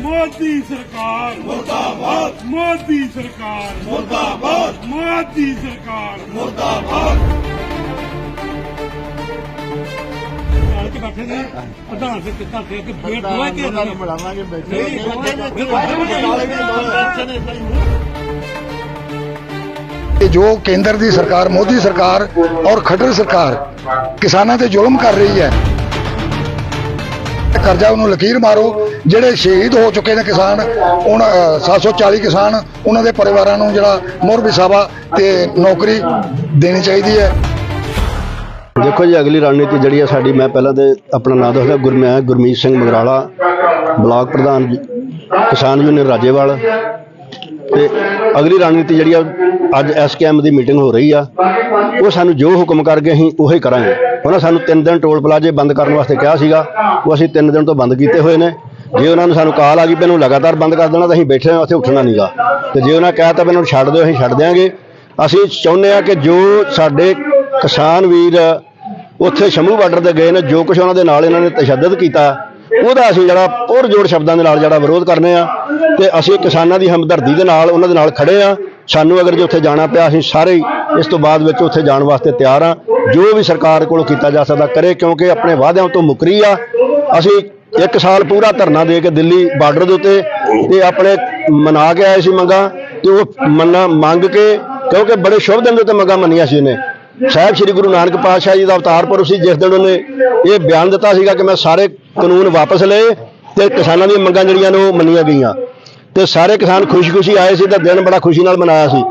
ਮੋਦੀ ਸਰਕਾਰ। ਮੁਰਦਾਬਾਦ। ਮੋਦੀ ਸਰਕਾਰ। ਮੁਰਦਾਬਾਦ। ਮੋਦੀ ਸਰਕਾਰ। ਮੁਰਦਾਬਾਦ। ਕੇ ਬੈਠੇ ਨੇ। ਪ੍ਰਧਾਨ ਕਿੱਤਾ ਤੇ ਕਿ ਬੇਟ ਹੋਏ ਕਿ ਮਿਲਾਵਾਂਗੇ ਬੈਠੇ ਕਿ ਜੋ ਕੇਂਦਰ ਦੀ ਸਰਕਾਰ, ਮੋਦੀ ਸਰਕਾਰ ਔਰ ਖੱਟਰ ਸਰਕਾਰ ਕਿਸਾਨਾਂ ਤੇ ਜ਼ੁਲਮ ਕਰ ਰਹੀ ਹੈ, ਕਰਜ਼ਾ ਉਹਨੂੰ ਲਕੀਰ ਮਾਰੋ। ਜਿਹੜੇ ਸ਼ਹੀਦ ਹੋ ਚੁੱਕੇ ਨੇ ਕਿਸਾਨ ਉਹਨਾਂ 740 ਕਿਸਾਨ, ਉਹਨਾਂ ਦੇ ਪਰਿਵਾਰਾਂ ਨੂੰ ਜਿਹੜਾ ਮੋਹਰ ਵਿਸਾਵਾ ਤੇ ਨੌਕਰੀ ਦੇਣੀ ਚਾਹੀਦੀ ਹੈ। ਦੇਖੋ ਜੀ, ਅਗਲੀ ਰਣਨੀਤੀ ਜਿਹੜੀ ਹੈ ਸਾਡੀ, ਮੈਂ ਪਹਿਲਾਂ ਤੇ ਆਪਣਾ ਨਾਮ ਦੱਸਦਾ ਗੁਰਮਿਆ ਗੁਰਮੀਤ ਸਿੰਘ ਮਗਰਾਲਾ, ਬਲਾਕ ਪ੍ਰਧਾਨ ਕਿਸਾਨ ਯੂਨੀਅਨ ਰਾਜੇਵਾਲ ਤੇ ਅਗਲੀ ਰਣਨੀਤੀ ਜਿਹੜੀ ਆ, ਅੱਜ ਐਸਕੇਐਮ ਦੀ ਮੀਟਿੰਗ ਹੋ ਰਹੀ ਆ, ਉਹ ਸਾਨੂੰ ਜੋ ਹੁਕਮ ਕਰ ਗਏ ਅਸੀਂ ਉਹੀ ਕਰਾਂਗੇ। ਉਹਨਾਂ ਸਾਨੂੰ ਤਿੰਨ ਦਿਨ ਟੋਲ ਪਲਾਜੇ ਬੰਦ ਕਰਨ ਵਾਸਤੇ ਕਿਹਾ ਸੀਗਾ, ਉਹ ਅਸੀਂ ਤਿੰਨ ਦਿਨ ਤੋਂ ਬੰਦ ਕੀਤੇ ਹੋਏ ਨੇ। ਜੇ ਉਹਨਾਂ ਨੂੰ ਸਾਨੂੰ ਕਾਲ ਆ ਗਈ ਵੀ ਇਹਨੂੰ ਲਗਾਤਾਰ ਬੰਦ ਕਰ ਦੇਣਾ, ਤਾਂ ਅਸੀਂ ਬੈਠੇ ਹਾਂ, ਉੱਥੇ ਉੱਠਣਾ ਨਹੀਂਗਾ ਤੇ ਜੇ ਉਹਨਾਂ ਕਹਿਤਾ ਵੀ ਇਹਨੂੰ ਛੱਡ ਦਿਓ, ਅਸੀਂ ਛੱਡ ਦਿਆਂਗੇ। ਅਸੀਂ ਚਾਹੁੰਦੇ ਆ ਕਿ ਜੋ ਸਾਡੇ ਕਿਸਾਨ ਵੀਰ ਉੱਥੇ ਸ਼ੰਭੂ ਬਾਰਡਰ ਤੇ ਗਏ ਨੇ, ਜੋ ਕੁਝ ਉਹਨਾਂ ਦੇ ਨਾਲ ਇਹਨਾਂ ਨੇ ਤਸ਼ੱਦਦ ਕੀਤਾ ਉਹਦਾ ਅਸੀਂ ਜਿਹੜਾ ਪੁਰ ਜੋੜ ਸ਼ਬਦਾਂ ਦੇ ਨਾਲ ਜਿਹੜਾ ਵਿਰੋਧ ਕਰਨੇ ਆ ਤੇ ਅਸੀਂ ਕਿਸਾਨਾਂ ਦੀ ਹਮਦਰਦੀ ਦੇ ਨਾਲ, ਉਹਨਾਂ ਦੇ ਨਾਲ ਖੜੇ ਆ। ਸਾਨੂੰ ਅਗਰ ਜੇ ਉੱਥੇ ਜਾਣਾ ਪਿਆ, ਅਸੀਂ ਸਾਰੇ ਹੀ ਇਸ ਤੋਂ ਬਾਅਦ ਵਿੱਚ ਉੱਥੇ ਜਾਣ ਵਾਸਤੇ ਤਿਆਰ ਆ। ਜੋ ਵੀ ਸਰਕਾਰ ਕੋਲੋਂ ਕੀਤਾ ਜਾ ਸਕਦਾ ਕਰੇ, ਕਿਉਂਕਿ ਆਪਣੇ ਵਾਅਦਿਆਂ ਤੋਂ ਮੁਕਰੀ ਆ। ਅਸੀਂ ਇੱਕ ਸਾਲ ਪੂਰਾ ਧਰਨਾ ਦੇ ਕੇ ਦਿੱਲੀ ਬਾਰਡਰ ਦੇ ਉੱਤੇ ਤੇ ਆਪਣੇ ਮਨਾ ਕੇ ਆਏ ਸੀ ਮੰਗਾ ਤੇ ਉਹ ਮੰਨਾ ਮੰਗ ਕੇ, ਕਿਉਂਕਿ ਬੜੇ ਸ਼ੁਭ ਦਿਨ ਦੇ ਉੱਤੇ ਮੰਗਾ ਮੰਨੀਆਂ ਸੀ ਇਹਨੇ। ਸਾਹਿਬ ਸ੍ਰੀ ਗੁਰੂ ਨਾਨਕ ਪਾਤਸ਼ਾਹ ਜੀ ਦਾ ਅਵਤਾਰ ਪੁਰਬ ਸੀ, ਜਿਸ ਦਿਨ ਉਹਨੇ ਇਹ ਬਿਆਨ ਦਿੱਤਾ ਸੀਗਾ ਕਿ ਮੈਂ ਸਾਰੇ ਕਾਨੂੰਨ ਵਾਪਸ ਲਏ ਤੇ ਕਿਸਾਨਾਂ ਦੀਆਂ ਮੰਗਾਂ ਜਿਹੜੀਆਂ ਨੇ ਉਹ ਮੰਨੀਆਂ ਗਈਆਂ। ਤੇ ਸਾਰੇ ਕਿਸਾਨ ਖੁਸ਼ੀ-ਖੁਸ਼ੀ ਆਏ ਸੀ ਤਾਂ ਦਿਨ ਬੜਾ ਖੁਸ਼ੀ ਨਾਲ ਮਨਾਇਆ ਸੀ।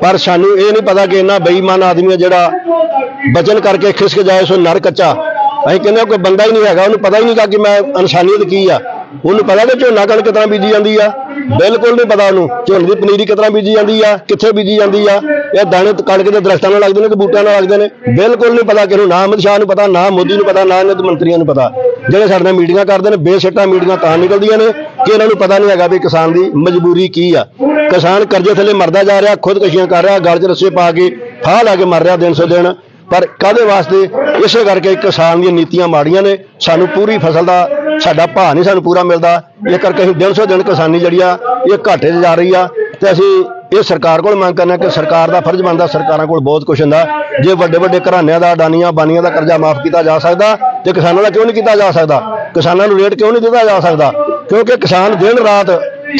ਪਰ ਸਾਨੂੰ ਇਹ ਨਹੀਂ ਪਤਾ ਕਿ ਇੰਨਾ ਬੇਈਮਾਨ ਆਦਮੀ ਹੈ ਜਿਹੜਾ ਬਚਨ ਕਰਕੇ ਖਿਸਕ ਜਾਏ, ਸੋ ਨਰ ਕੱਚਾ। ਅਸੀਂ ਕਹਿੰਦੇ ਹਾਂ ਕੋਈ ਬੰਦਾ ਹੀ ਨਹੀਂ ਹੈਗਾ, ਉਹਨੂੰ ਪਤਾ ਹੀ ਨਹੀਂ ਕਿ ਮੈਂ ਇਨਸਾਨੀਅਤ ਕੀ ਆ। ਉਹਨੂੰ ਪਤਾ ਕਿ ਝੋਨਾ ਕਣਕ ਕਿਤਨਾ ਬੀਜੀ ਜਾਂਦੀ ਆ। ਬਿਲਕੁਲ ਨਹੀਂ ਪਤਾ ਉਹਨੂੰ। ਝੋਨੇ ਦੀ ਪਨੀਰੀ ਕਿਤਨਾ ਬੀਜੀ ਜਾਂਦੀ ਆ, ਕਿੱਥੇ ਬੀਜੀ ਜਾਂਦੀ ਆ। ਇਹ ਦਾਣੇ ਕਣਕ ਦੇ ਦਰਖਤਾਂ ਨਾਲ ਲੱਗਦੇ ਨੇ ਕਿ ਬੂਟਿਆਂ ਨਾਲ ਲੱਗਦੇ ਨੇ। ਬਿਲਕੁਲ ਨਹੀਂ ਪਤਾ ਕਿਹਨੂੰ, ਨਾ ਅਮਿਤ ਸ਼ਾਹ ਨੂੰ ਪਤਾ, ਨਾ ਮੋਦੀ ਨੂੰ ਪਤਾ, ਨਾ ਇਹਨਾਂ ਦੇ ਮੰਤਰੀਆਂ ਨੂੰ ਪਤਾ। ਜਿਹੜੇ ਸਾਡੇ ਨਾਲ ਮੀਟਿੰਗਾਂ ਕਰਦੇ ਨੇ, ਬੇਸਿੱਟਾ ਮੀਟਿੰਗਾਂ ਤਾਂ ਨਿਕਲਦੀਆਂ ਨੇ ਕਿ ਇਹਨਾਂ ਨੂੰ ਪਤਾ ਨਹੀਂ ਹੈਗਾ ਵੀ ਕਿਸਾਨ ਦੀ ਮਜਬੂਰੀ ਕੀ ਆ। ਕਿਸਾਨ ਕਰਜ਼ੇ ਥੱਲੇ ਮਰਦਾ ਜਾ ਰਿਹਾ, ਖੁਦਕਸ਼ੀਆਂ ਕਰ ਰਿਹਾ, ਗਲ 'ਚ ਰੱਸੇ ਪਾ ਕੇ ਫਾਹ ਲਾ ਕੇ ਮਰ ਰਿਹਾ ਦਿਨ ਸੋ ਦਿਨ। ਪਰ ਕਾਦੇ ਵਾਸਤੇ? ਇਸੇ ਕਰਕੇ ਕਿਸਾਨ ਦੀਆਂ ਨੀਤੀਆਂ ਮਾੜੀਆਂ ਨੇ। ਸਾਨੂੰ ਪੂਰੀ ਫਸਲ ਦਾ ਸਾਡਾ ਭਾਅ ਨਹੀਂ ਸਾਨੂੰ ਪੂਰਾ ਮਿਲਦਾ। ਇਹ ਕਰਕੇ ਅਸੀਂ ਦਿਨ ਸੋ ਦਿਨ ਕਿਸਾਨੀ ਜਿਹੜੀ ਆ, ਇਹ ਘਾਟੇ 'ਚ ਜਾ ਰਹੀ ਆ। ਤੇ ਅਸੀਂ ਇਹ ਸਰਕਾਰ ਕੋਲ ਮੰਗ ਕਰਨਾ ਕਿ ਸਰਕਾਰ ਦਾ ਫਰਜ਼ ਬਣਦਾ, ਸਰਕਾਰਾਂ ਕੋਲ ਬਹੁਤ ਕੁਝ ਹੁੰਦਾ। ਜੇ ਵੱਡੇ ਵੱਡੇ ਘਰਾਣਿਆਂ ਦਾ ਅਡਾਨੀਆਂ ਬਾਨੀਆਂ ਦਾ ਕਰਜ਼ਾ ਮਾਫ ਕੀਤਾ ਜਾ ਸਕਦਾ, ਤੇ ਕਿਸਾਨਾਂ ਦਾ ਕਿਉਂ ਨਹੀਂ ਕੀਤਾ ਜਾ ਸਕਦਾ? ਕਿਸਾਨਾਂ ਨੂੰ ਰੇਟ ਕਿਉਂ ਨਹੀਂ ਦਿੱਤਾ ਜਾ ਸਕਦਾ? ਕਿਉਂਕਿ ਕਿਸਾਨ ਦਿਨ ਰਾਤ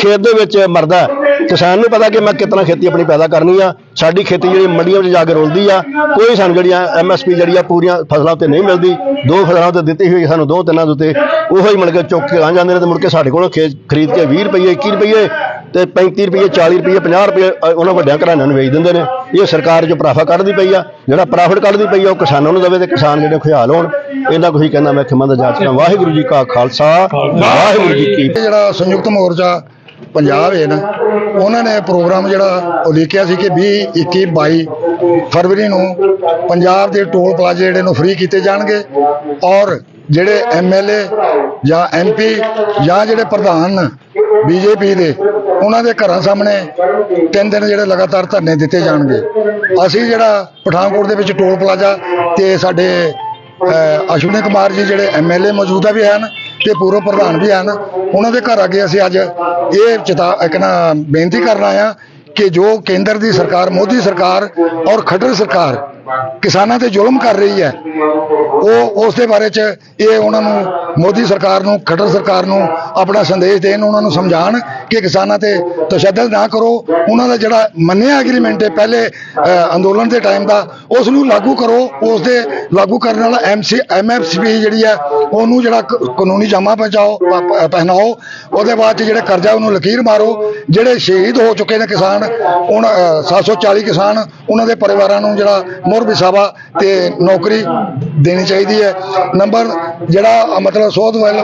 ਖੇਤ ਦੇ ਵਿੱਚ ਮਰਦਾ ਕਿਸਾਨ ਨੂੰ ਪਤਾ ਕਿ ਮੈਂ ਕਿਤਨਾ ਖੇਤੀ ਆਪਣੀ ਪੈਦਾ ਕਰਨੀ ਆ। ਸਾਡੀ ਖੇਤੀ ਜਿਹੜੀ ਮੰਡੀਆਂ ਵਿੱਚ ਜਾ ਕੇ ਰੁਲਦੀ ਆ। ਕੋਈ ਸਾਨੂੰ ਜਿਹੜੀਆਂ ਐਮਐਸਪੀ ਜਿਹੜੀ ਆ ਪੂਰੀਆਂ ਫਸਲਾਂ ਉੱਤੇ ਨਹੀਂ ਮਿਲਦੀ। ਦੋ ਫਸਲਾਂ ਤੇ ਦਿੱਤੀ ਹੋਈ ਸਾਨੂੰ, ਦੋ ਤਿੰਨਾਂ ਦੇ ਉੱਤੇ। ਉਹੋ ਹੀ ਮਿਲ ਕੇ ਚੁੱਕ ਕੇ ਆ ਜਾਂਦੇ ਨੇ ਤੇ ਮੁੜ ਕੇ ਸਾਡੇ ਕੋਲੋਂ ਖੇ- ਖਰੀਦ ਕੇ 20 ਰੁਪਏ 21 ਰੁਪਏ ਤੇ 35 ਰੁਪਏ 40 ਰੁਪਏ 50 ਰੁਪਏ ਉਹਨਾਂ ਵੱਡਿਆਂ ਘਰਾਣਿਆਂ ਨੂੰ ਵੇਚ ਦਿੰਦੇ ਨੇ। ਇਹ ਸਰਕਾਰ ਜੋ ਪ੍ਰਾਫਾ ਕੱਢਦੀ ਪਈ ਆ, ਜਿਹੜਾ ਪ੍ਰਾਫਿਟ ਕੱਢਦੀ ਪਈ ਆ, ਉਹ ਕਿਸਾਨਾਂ ਨੂੰ ਦੇਵੇ ਤੇ ਕਿਸਾਨ ਜਿਹੜੇ ਖੁਸ਼ਹਾਲ ਹੋਣ। ਇਹਨਾਂ ਕੋਈ ਕਹਿੰਦਾ ਮੈਂ ਖਿਮਾ ਦਾ ਜਾਚ ਵਾਹਿਗੁਰੂ ਜੀ ਕਾ ਖਾਲਸਾ, ਵਾਹਿਗੁਰੂ ਜੀ ਕੀ ਜਿਹੜਾ ਸੰਯੁਕਤ ਮੋਰਚਾ ਪੰਜਾਬ ਹੈ ਨਾ, ਉਹਨਾਂ ਨੇ ਪ੍ਰੋਗਰਾਮ ਜਿਹੜਾ ਉਲੀਕਿਆ ਸੀ ਕਿ 20 21 22 ਫਰਵਰੀ ਨੂੰ ਪੰਜਾਬ ਦੇ ਟੋਲ ਪਲਾਜ਼ੇ ਜਿਹੜੇ ਨੂੰ ਫ੍ਰੀ ਕੀਤੇ ਜਾਣਗੇ ਔਰ ਜਿਹੜੇ ਐਮਐਲਏ ਜਾਂ ਐਮਪੀ ਜਾਂ ਜਿਹੜੇ ਪ੍ਰਧਾਨ ਬੀਜੇਪੀ ਦੇ, ਉਹਨਾਂ ਦੇ ਘਰਾਂ ਸਾਹਮਣੇ ਤਿੰਨ ਦਿਨ ਜਿਹੜੇ ਲਗਾਤਾਰ ਧਰਨੇ ਦਿੱਤੇ ਜਾਣਗੇ। ਅਸੀਂ ਜਿਹੜਾ ਪਠਾਨਕੋਟ ਦੇ ਵਿੱਚ ਟੋਲ ਪਲਾਜ਼ਾ ਤੇ ਸਾਡੇ ਅਸ਼ਵਨੀ ਕੁਮਾਰ ਜੀ ਜਿਹੜੇ ਐਮਐਲਏ ਮੌਜੂਦਾ ਵੀ ਹਨ ਤੇ ਪੂਰਵ ਪ੍ਰਧਾਨ ਵੀ ਹਨ। ਉਹਨਾਂ ਦੇ ਘਰ ਅੱਗੇ ਅਸੀਂ ਅੱਜ ਇਹ ਚਿਤਾ ਇੱਕ ਨਾ ਬੇਨਤੀ ਕਰਨ ਆਇਆ ਕਿ ਜੋ ਕੇਂਦਰ ਦੀ ਸਰਕਾਰ, ਮੋਦੀ ਸਰਕਾਰ ਔਰ ਖੱਟਰ ਸਰਕਾਰ ਕਿਸਾਨਾਂ ਤੇ ਜ਼ੁਲਮ ਕਰ ਰਹੀ ਹੈ। ਉਹ ਉਸ ਦੇ ਬਾਰੇ ਚ ਇਹ ਉਹਨਾਂ ਨੂੰ ਮੋਦੀ ਸਰਕਾਰ ਨੂੰ, ਖੱਟਰ ਸਰਕਾਰ ਨੂੰ ਆਪਣਾ ਸੰਦੇਸ਼ ਦੇਣ, ਉਹਨਾਂ ਨੂੰ ਸਮਝਾਣ ਕਿ ਕਿਸਾਨਾਂ ਤੇ ਤਸ਼ੱਦਦ ਨਾ ਕਰੋ। ਉਹਨਾਂ ਦਾ ਜਿਹੜਾ ਮੰਨਿਆ ਐਗਰੀਮੈਂਟ ਹੈ, ਪਹਿਲੇ ਅੰਦੋਲਨ ਦੇ ਟਾਈਮ ਦਾ, ਉਸ ਨੂੰ ਲਾਗੂ ਕਰੋ। ਉਸ ਦੇ ਲਾਗੂ ਕਰਨ ਵਾਲਾ ਐਮਸੀ ਐਮਐਫਸੀ ਜਿਹੜੀ ਹੈ, ਉਹਨੂੰ ਜਿਹੜਾ ਕਾਨੂੰਨੀ ਜਾਮਾ ਪਹੁੰਚਾਓ ਪਹਿਨਾਓ। ਉਹਦੇ ਬਾਅਦ ਚ ਜਿਹੜੇ ਕਰਜ਼ਾ ਉਹਨੂੰ ਲਕੀਰ ਮਾਰੋ। ਜਿਹੜੇ ਸ਼ਹੀਦ ਹੋ ਚੁੱਕੇ ਨੇ ਕਿਸਾਨ ਉਹਨਾਂ ਅਹ, 740 ਕਿਸਾਨ ਉਹਨਾਂ ਦੇ ਪਰਿਵਾਰਾਂ ਨੂੰ ਜਿਹੜਾ ਮੁਰ ਵਿਸਾਵਾ ਤੇ ਨੌਕਰੀ ਦੇਣੀ ਚਾਹੀਦੀ ਹੈ। ਨੰਬਰ ਜਿਹੜਾ ਮਤਲਬ ਸੋਧ ਵੱਲ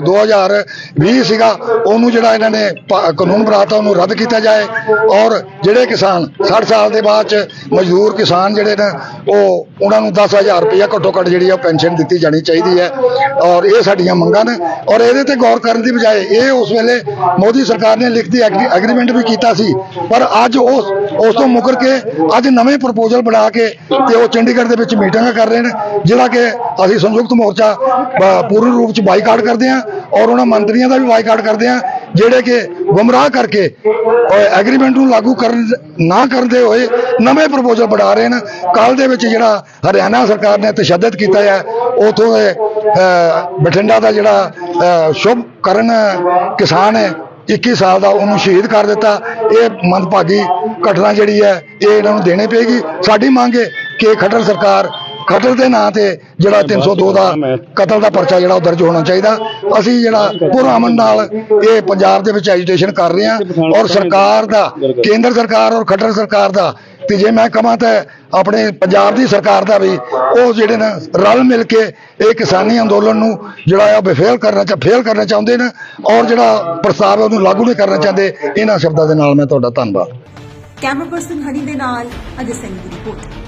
2020 ਸੀਗਾ ਉਹਨੂੰ ਜਿਹੜਾ ਇਹਨਾਂ ਨੇ ਪ- ਕਾਨੂੰਨ ਬਣਾਤਾ ਉਹਨੂੰ ਰੱਦ ਕੀਤਾ ਜਾਏ। ਔਰ ਜਿਹੜੇ ਕਿਸਾਨ 60 ਸਾਲ ਦੇ ਬਾਅਦ ਚ ਮਜ਼ਦੂਰ ਕਿਸਾਨ ਜਿਹੜੇ ਨੇ ਉਹ ਉਹਨਾਂ ਨੂੰ 10000 ਰੁਪਇਆ ਘੱਟੋ ਘੱਟ ਜਿਹੜੀ ਆ ਪੈਨਸ਼ਨ ਦਿੱਤੀ ਜਾਣੀ ਚਾਹੀਦੀ ਹੈ। ਔਰ ਇਹ ਸਾਡੀਆਂ ਮੰਗਾਂ ਨੇ। ਔਰ ਇਹਦੇ ਤੇ ਗੌਰ ਕਰਨ ਦੀ ਬਜਾਏ ਇਹ ਉਸ ਵੇਲੇ ਮੋਦੀ ਸਰਕਾਰ ਨੇ ਲਿਖਤੀ ਐਗਰੀਮੈਂਟ ਵੀ ਕੀਤਾ ਸੀ। ਪਰ ਅੱਜ ਉਸ ਉਸ ਤੋਂ ਮੁਕਰ ਕੇ ਅੱਜ ਨਵੇਂ ਪ੍ਰਪੋਜ਼ਲ ਬਣਾ ਕੇ ਤੇ ਉਹ ਚੰਡੀਗੜ੍ਹ ਦੇ ਵਿੱਚ ਮੀਟਿੰਗਾਂ ਕਰ ਰਹੇ ਨੇ, ਜਿਹੜਾ ਕਿ ਅਸੀਂ ਸੰਯੁਕਤ ਮੋਰਚਾ ਪੂਰਨ ਰੂਪ ਚ ਬਾਈਕਾਟ ਕਰਦੇ ਹਾਂ ਔਰ ਉਹਨਾਂ ਮੰਤਰੀਆਂ ਦਾ ਵੀ ਬਾਈਕਾਟ ਕਰਦੇ ਹਾਂ, ਜਿਹੜੇ ਕਿ ਗੁੰਮਰਾਹ ਕਰਕੇ ਐਗਰੀਮੈਂਟ ਨੂੰ ਲਾਗੂ ਕਰਨ ਨਾ ਕਰਦੇ ਹੋਏ ਨਵੇਂ ਪ੍ਰਪੋਜ਼ਲ ਬਣਾ ਰਹੇ ਨੇ। ਕੱਲ ਦੇ ਵਿੱਚ ਜਿਹੜਾ ਹਰਿਆਣਾ ਸਰਕਾਰ ਨੇ ਤਸ਼ੱਦਦ ਕੀਤਾ ਹੈ, ਉਥੋਂ ਦੇ ਬਠਿੰਡਾ ਦਾ ਜਿਹੜਾ ਸ਼ੁਭ ਕਰਨ ਕਿਸਾਨ ਹੈ 21 ਸਾਲ ਦਾ ਉਹਨੂੰ ਸ਼ਹੀਦ ਕਰ ਦਿੱਤਾ। ਇਹ ਮੰਦਭਾਗੀ ਘਟਨਾ ਜਿਹੜੀ ਹੈ ਇਹ ਇਹਨਾਂ ਨੂੰ ਦੇਣੀ ਪਏਗੀ। ਸਾਡੀ ਮੰਗ ਹੈ ਕਿ ਖੱਟਰ ਸਰਕਾਰ ਖੱਟਰ ਦੇ ਨਾਂ ਤੇ ਜਿਹੜਾ 302 ਦਾ ਕਤਲ ਦਾ ਪਰਚਾ ਜਿਹੜਾ ਉਹ ਦਰਜ ਹੋਣਾ ਚਾਹੀਦਾ। ਅਸੀਂ ਜਿਹੜਾ ਪੁਰਅਮਨ ਨਾਲ ਇਹ ਪੰਜਾਬ ਦੇ ਵਿੱਚ ਐਜੀਟੇਸ਼ਨ ਕਰ ਰਹੇ ਹਾਂ ਔਰ ਸਰਕਾਰ ਦਾ ਕੇਂਦਰ ਸਰਕਾਰ ਔਰ ਖੱਟਰ ਸਰਕਾਰ ਦਾ ਤੇ ਜੇ ਮੈਂ ਕਹਾਂ ਤਾਂ ਆਪਣੇ ਪੰਜਾਬ ਦੀ ਸਰਕਾਰ ਦਾ ਵੀ ਉਹ ਜਿਹੜੇ ਨੇ ਰਲ ਮਿਲ ਕੇ ਇਹ ਕਿਸਾਨੀ ਅੰਦੋਲਨ ਨੂੰ ਜਿਹੜਾ ਆ ਉਹ ਬੇਫੇਲ ਕਰਨਾ ਚਾ ਫੇਲ ਕਰਨਾ ਚਾਹੁੰਦੇ ਨੇ ਔਰ ਜਿਹੜਾ ਪ੍ਰਸਤਾਵ ਹੈ ਉਹਨੂੰ ਲਾਗੂ ਨਹੀਂ ਕਰਨਾ ਚਾਹੁੰਦੇ, ਇਹਨਾਂ ਸ਼ਬਦਾਂ ਦੇ ਨਾਲ ਮੈਂ ਤੁਹਾਡਾ ਧੰਨਵਾਦ। ਕੈਮਰਾ ਪਰਸਨ ਹਨੀ ਦੇ ਨਾਲ ਅਜੇ ਸਿੰਘ ਦੀ ਰਿਪੋਰਟ।